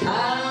Tam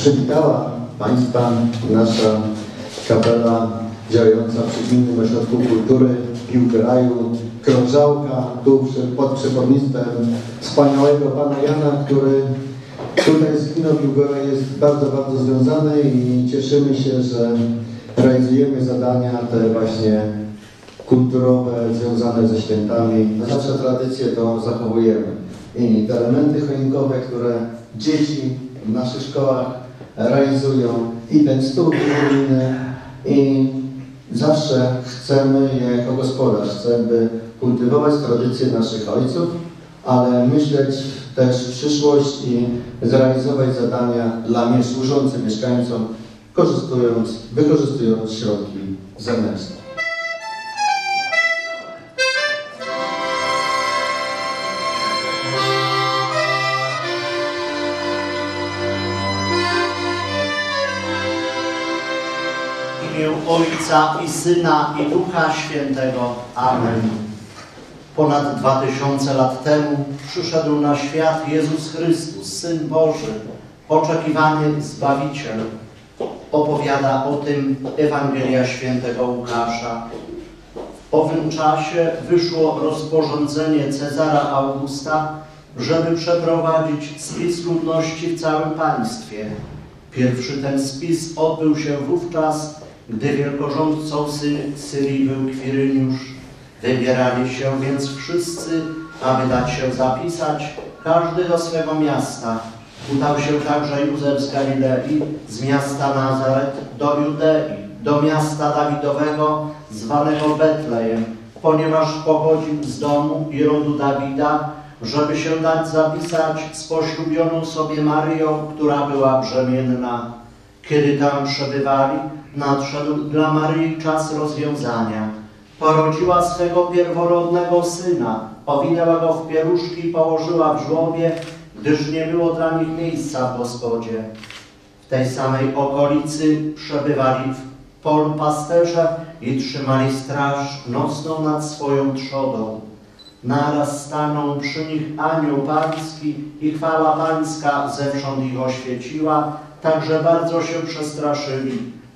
Przywitała Państwa nasza kapela działająca przy Gminnym Ośrodku Kultury Piłkę Raju, krążałka, tu pod przewodnictwem wspaniałego Pana Jana, który tutaj z Gminą Piłgora jest bardzo, bardzo związany i cieszymy się, że realizujemy zadania te właśnie kulturowe, związane ze świętami. Zawsze tradycję to zachowujemy. I te elementy choinkowe, które dzieci w naszych szkołach realizują i ten stół i zawsze chcemy jako gospodarz, chcemy kultywować tradycje naszych ojców, ale myśleć też w przyszłość i zrealizować zadania dla mnie służące mieszkańcom, korzystując, wykorzystując środki zewnętrzne. Ojca i Syna i Ducha Świętego. Amen. Ponad dwa tysiące lat temu przyszedł na świat Jezus Chrystus, Syn Boży, oczekiwany Zbawiciel. Opowiada o tym Ewangelia Świętego Łukasza. W owym czasie wyszło rozporządzenie Cezara Augusta, żeby przeprowadzić spis ludności w całym państwie. Pierwszy ten spis odbył się wówczas, gdy wielkorządcą Sy Syrii był Kwiryniusz. Wybierali się więc wszyscy, aby dać się zapisać, każdy do swego miasta. Udał się także Józef z Galilei, z miasta Nazaret do Judei, do miasta Dawidowego, zwanego Betlejem, ponieważ pochodził z domu i rodu Dawida, żeby się dać zapisać z poślubioną sobie Maryją, która była brzemienna. Kiedy tam przebywali, nadszedł dla Maryi czas rozwiązania. Porodziła swego pierworodnego syna, owinęła go w pieruszki i położyła w żłobie, gdyż nie było dla nich miejsca w gospodzie. W tej samej okolicy przebywali w polu pasterze i trzymali straż nocną nad swoją trzodą. Naraz stanął przy nich anioł pański i chwała pańska zewsząd ich oświeciła, tak że bardzo się przestraszyli.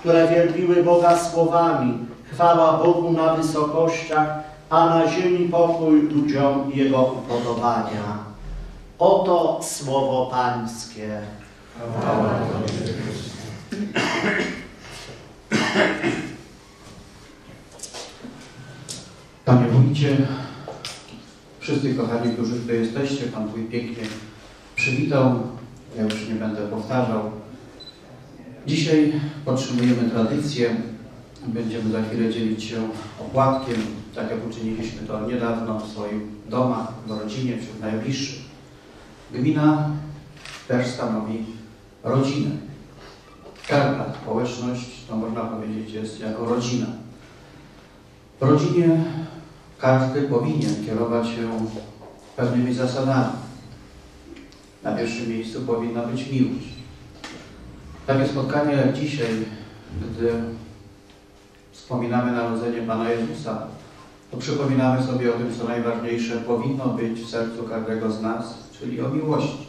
które wielbiły Boga słowami chwała Bogu na wysokościach, a na ziemi pokój ludziom Jego upodobania. Oto słowo Pańskie. Panie Wójcie, wszyscy kochani, którzy tutaj jesteście, Pan Wójt pięknie przywitał, ja już nie będę powtarzał. Dzisiaj podtrzymujemy tradycję Będziemy za chwilę dzielić się opłatkiem, tak jak uczyniliśmy to niedawno w swoim domach, w rodzinie, wśród najbliższych. Gmina też stanowi rodzinę. Każda społeczność, to można powiedzieć, jest jako rodzina. W rodzinie każdy powinien kierować się pewnymi zasadami. Na pierwszym miejscu powinna być miłość. Takie spotkanie jak dzisiaj, gdy wspominamy narodzenie Pana Jezusa, to przypominamy sobie o tym, co najważniejsze powinno być w sercu każdego z nas, czyli o miłości.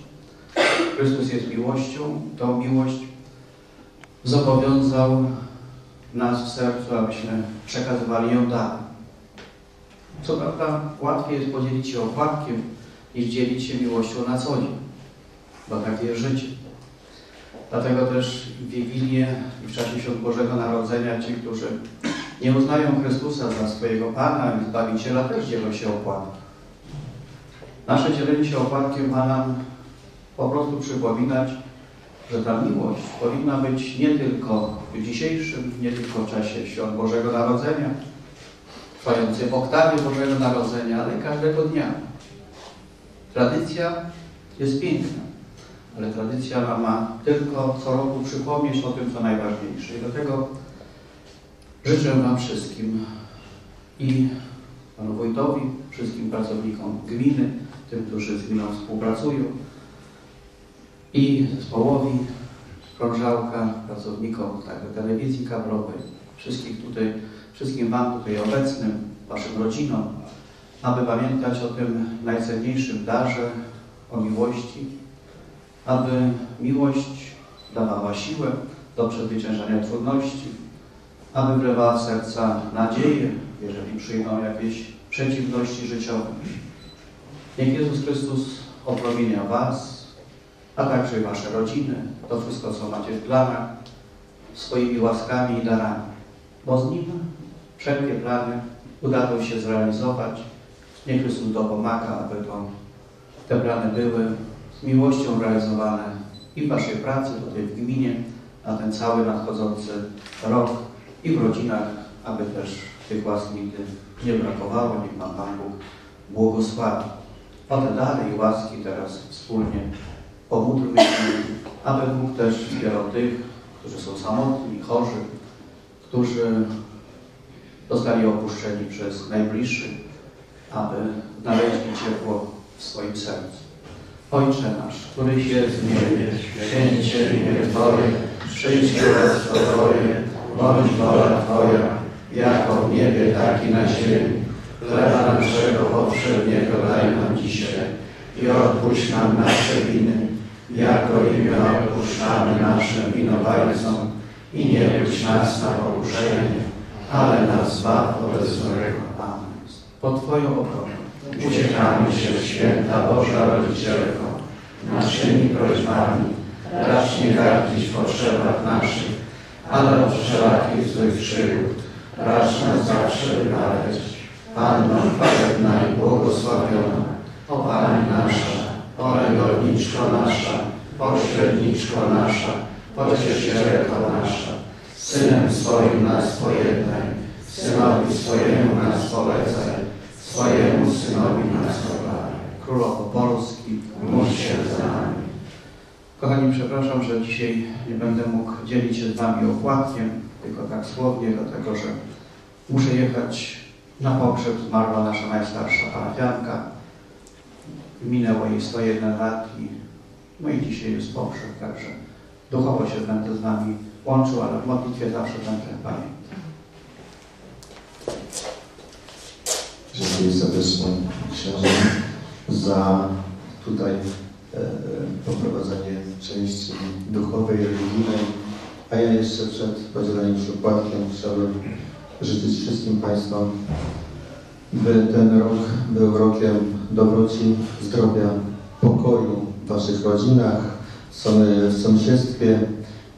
Chrystus jest miłością, tą miłość zobowiązał nas w sercu, abyśmy przekazywali ją dalej. Co prawda łatwiej jest podzielić się opłatkiem, niż dzielić się miłością na co dzień, bo takie jest życie. Dlatego też w Wigilię i w czasie Świąt Bożego Narodzenia ci, którzy nie uznają Chrystusa za swojego Pana i Zbawiciela, też dzielą się opłatkiem. Nasze dzielenie się opłatkiem ma nam po prostu przypominać, że ta miłość powinna być nie tylko w dzisiejszym, nie tylko w czasie Świąt Bożego Narodzenia, trwającej w oktawie Bożego Narodzenia, ale każdego dnia. Tradycja jest piękna, ale tradycja ma, tylko co roku przypomnieć o tym, co najważniejsze. I dlatego życzę Wam wszystkim i Panu Wójtowi, wszystkim pracownikom gminy, tym, którzy z gminą współpracują i zespołowi Krążałka, pracownikom także telewizji kablowej, wszystkich tutaj, wszystkim Wam tutaj obecnym, Waszym rodzinom, aby pamiętać o tym najcenniejszym darze, o miłości, aby miłość dawała siłę do przezwyciężania trudności, aby wlewała w serca nadzieję, jeżeli przyjdą jakieś przeciwności życiowe. Niech Jezus Chrystus opromienia Was, a także Wasze rodziny, to wszystko, co macie w planach, swoimi łaskami i darami, bo z Nim wszelkie plany udało się zrealizować. Niech Chrystus dopomaga, aby to, te plany były z miłością realizowane i w Waszej pracy, tutaj w gminie, na ten cały nadchodzący rok i w rodzinach, aby też tych łask nigdy nie brakowało. Niech Pan Pan Bóg błogosławi. O te i łaski teraz wspólnie pomódlmy się, aby Bóg też wspierał tych, którzy są samotni, chorzy, którzy zostali opuszczeni przez najbliższych, aby znaleźli ciepło w swoim sercu. Ojcze nasz, któryś jest w niebie, święć się imię Twoje, przyjdź królestwo Twoje, bądź wola Twoja, jako w niebie, tak i na ziemi. Chleba naszego powszedniego daj nam dzisiaj i odpuść nam nasze winy, jako i my odpuszczamy naszym winowajcom i nie budź nas na pokuszenie, ale nas zbaw od złego. Amen. Pod Twoją ochronę uciekamy się, święta Boża Rodzicielko, naszymi prośbami, racz nie gardzić w potrzebach naszych, ale od wszelakich złych przygód, racz nas zawsze wynaleźć. Panno chwalebna i błogosławiona, o Pani nasza, o nasza, pośredniczko nasza, pocieszycielko nasza, Synem swoim nas pojednaj, Synowi swojemu nas polecaj, swojemu Synowi. Królowo Polski, módl się za nami. Kochani, przepraszam, że dzisiaj nie będę mógł dzielić się z Wami opłatkiem, tylko tak słownie, dlatego że muszę jechać na pogrzeb. Zmarła nasza najstarsza parafianka. Minęło jej 101 lat i no i dzisiaj jest pogrzeb, także duchowo się będę z Wami łączył, ale w modlitwie zawsze będę pamiętał. Dziękuję serdecznie księżom za tutaj e, poprowadzenie części duchowej, religijnej. A ja jeszcze przed podzieleniem się opłatkiem chciałbym życzyć wszystkim Państwu, by ten rok był rokiem dobroci, zdrowia, pokoju w Waszych rodzinach, w sąsiedztwie,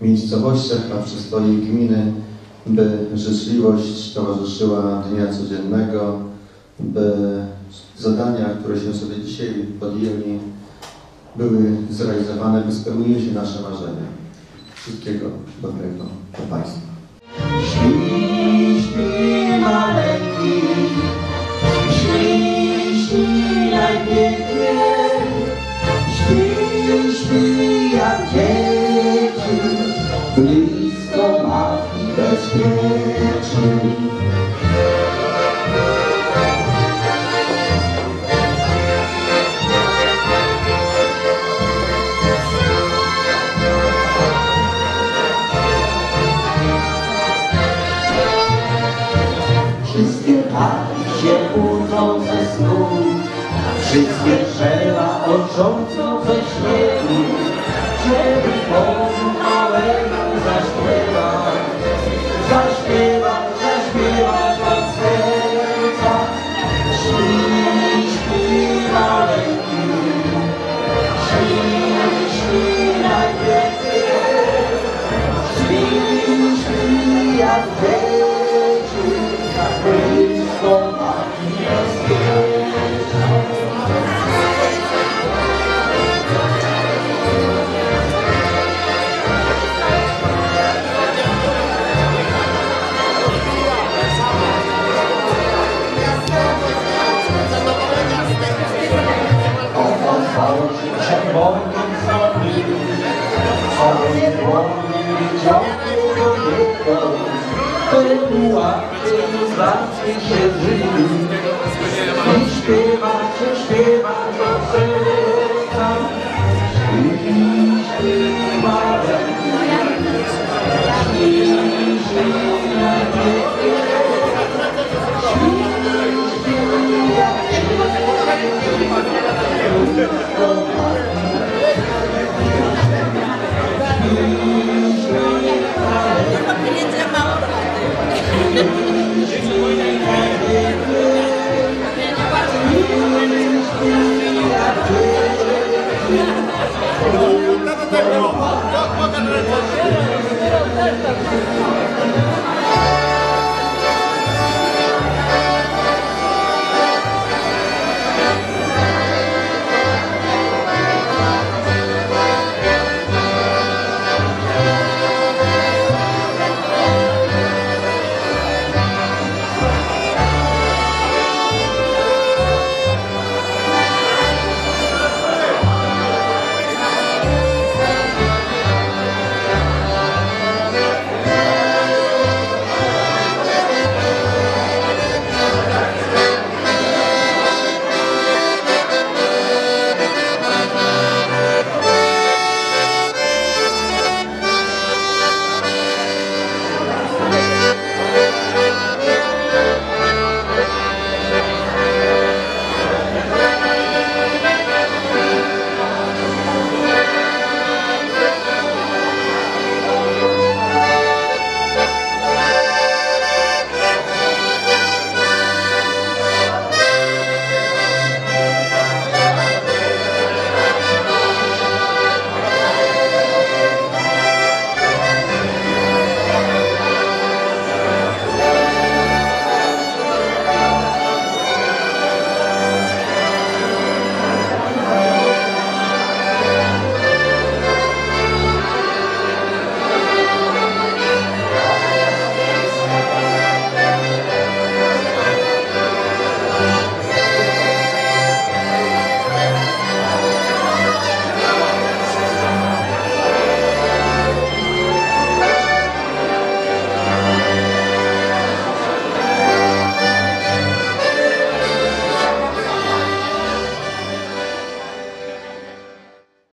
miejscowościach, a przy swojej gminy, by życzliwość towarzyszyła dnia codziennego, by zadania, które się sobie dzisiaj podjęli, były zrealizowane, by spełniły się nasze marzenia. Wszystkiego dobrego dla Państwa. Śni, śni maleńki, śni, śni najpięknie, śni, śni jak dzieci, blisko matki bezpiecznej. Cząco we śniegu bracie się żyli. I śpiewać, i śpiewać do serca. I śpiewać, i śpiewać.